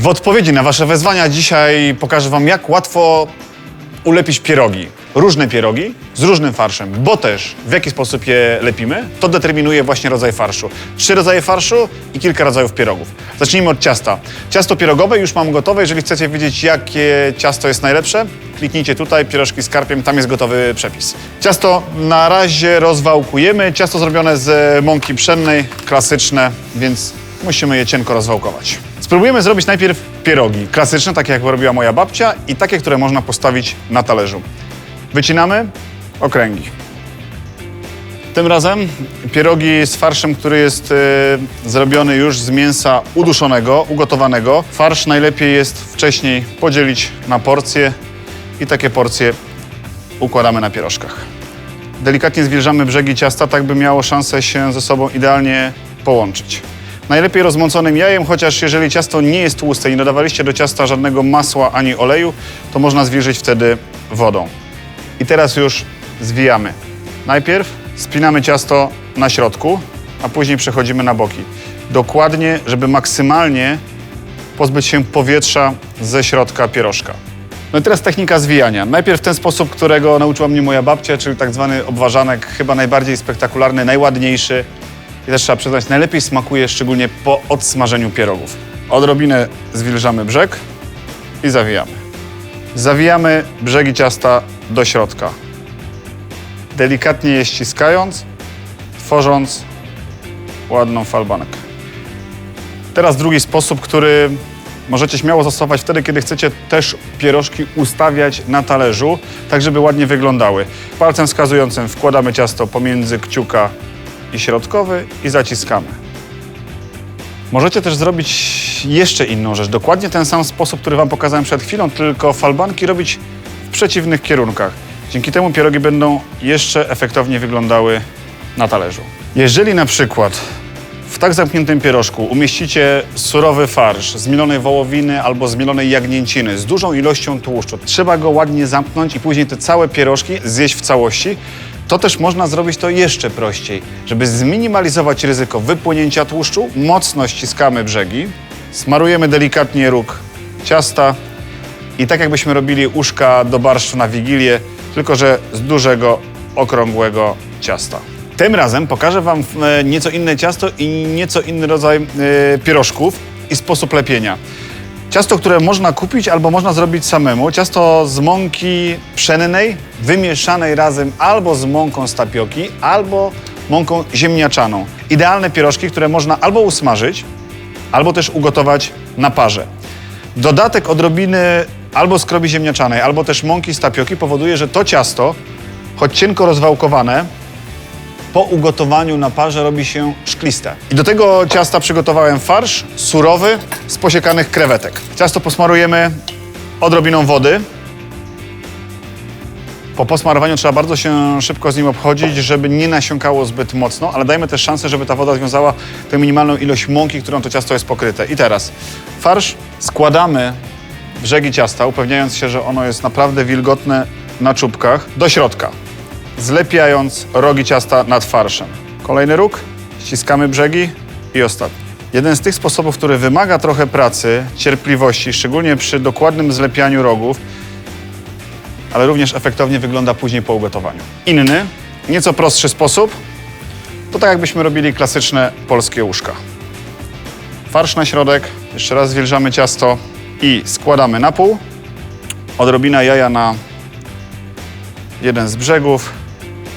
W odpowiedzi na Wasze wezwania dzisiaj pokażę Wam, jak łatwo ulepić pierogi. Różne pierogi z różnym farszem, bo też w jaki sposób je lepimy, to determinuje właśnie rodzaj farszu. Trzy rodzaje farszu i kilka rodzajów pierogów. Zacznijmy od ciasta. Ciasto pierogowe już mam gotowe. Jeżeli chcecie wiedzieć, jakie ciasto jest najlepsze, kliknijcie tutaj, pierożki z karpiem, tam jest gotowy przepis. Ciasto na razie rozwałkujemy. Ciasto zrobione z mąki pszennej, klasyczne, więc musimy je cienko rozwałkować. Spróbujemy zrobić najpierw pierogi. Klasyczne, takie jak robiła moja babcia i takie, które można postawić na talerzu. Wycinamy okręgi. Tym razem pierogi z farszem, który jest e, zrobiony już z mięsa uduszonego, ugotowanego. Farsz najlepiej jest wcześniej podzielić na porcje i takie porcje układamy na pierożkach. Delikatnie zwilżamy brzegi ciasta, tak by miało szansę się ze sobą idealnie połączyć. Najlepiej rozmąconym jajem, chociaż jeżeli ciasto nie jest tłuste i nie dodawaliście do ciasta żadnego masła ani oleju, to można zwilżyć wtedy wodą. I teraz już zwijamy. Najpierw spinamy ciasto na środku, a później przechodzimy na boki. Dokładnie, żeby maksymalnie pozbyć się powietrza ze środka pierożka. No i teraz technika zwijania. Najpierw ten sposób, którego nauczyła mnie moja babcia, czyli tak zwany obważanek, chyba najbardziej spektakularny, najładniejszy. I też trzeba przyznać, najlepiej smakuje szczególnie po odsmażeniu pierogów. Odrobinę zwilżamy brzeg i zawijamy. Zawijamy brzegi ciasta do środka. Delikatnie je ściskając, tworząc ładną falbankę. Teraz drugi sposób, który możecie śmiało zastosować wtedy, kiedy chcecie też pierożki ustawiać na talerzu, tak żeby ładnie wyglądały. Palcem wskazującym wkładamy ciasto pomiędzy kciuka i środkowy i zaciskamy. Możecie też zrobić jeszcze inną rzecz. Dokładnie ten sam sposób, który Wam pokazałem przed chwilą, tylko falbanki robić w przeciwnych kierunkach. Dzięki temu pierogi będą jeszcze efektownie wyglądały na talerzu. Jeżeli na przykład w tak zamkniętym pierożku umieścicie surowy farsz z mielonej wołowiny albo z mielonej jagnięciny z dużą ilością tłuszczu, trzeba go ładnie zamknąć i później te całe pierożki zjeść w całości, to też można zrobić to jeszcze prościej. Żeby zminimalizować ryzyko wypłynięcia tłuszczu, mocno ściskamy brzegi, smarujemy delikatnie róg ciasta i tak jakbyśmy robili uszka do barszczu na Wigilię, tylko że z dużego, okrągłego ciasta. Tym razem pokażę Wam e, nieco inne ciasto i nieco inny rodzaj e, pierożków i sposób lepienia. Ciasto, które można kupić albo można zrobić samemu. Ciasto z mąki pszennej, wymieszanej razem albo z mąką z tapioki, albo mąką ziemniaczaną. Idealne pierożki, które można albo usmażyć, albo też ugotować na parze. Dodatek odrobiny albo skrobi ziemniaczanej, albo też mąki z tapioki powoduje, że to ciasto, choć cienko rozwałkowane, po ugotowaniu na parze robi się szkliste. I do tego ciasta przygotowałem farsz surowy z posiekanych krewetek. Ciasto posmarujemy odrobiną wody. Po posmarowaniu trzeba bardzo się szybko z nim obchodzić, żeby nie nasiąkało zbyt mocno, ale dajmy też szansę, żeby ta woda związała tę minimalną ilość mąki, którą to ciasto jest pokryte. I teraz farsz składamy brzegi ciasta, upewniając się, że ono jest naprawdę wilgotne na czubkach, do środka zlepiając rogi ciasta nad farszem. Kolejny róg, ściskamy brzegi i ostatni. Jeden z tych sposobów, który wymaga trochę pracy, cierpliwości, szczególnie przy dokładnym zlepianiu rogów, ale również efektownie wygląda później po ugotowaniu. Inny, nieco prostszy sposób, to tak jakbyśmy robili klasyczne polskie łóżka. Farsz na środek, jeszcze raz zwilżamy ciasto i składamy na pół. Odrobina jaja na jeden z brzegów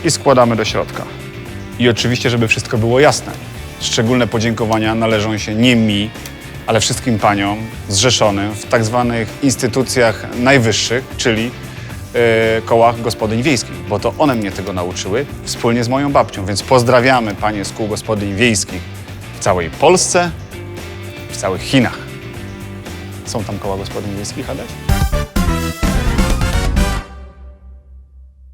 i składamy do środka. I oczywiście, żeby wszystko było jasne, szczególne podziękowania należą się nie mi, ale wszystkim paniom zrzeszonym w tak zwanych instytucjach najwyższych, czyli e, kołach gospodyń wiejskich, bo to one mnie tego nauczyły wspólnie z moją babcią. Więc pozdrawiamy panie z kół gospodyń wiejskich w całej Polsce, w całych Chinach. Są tam koła gospodyń wiejskich, Adaś?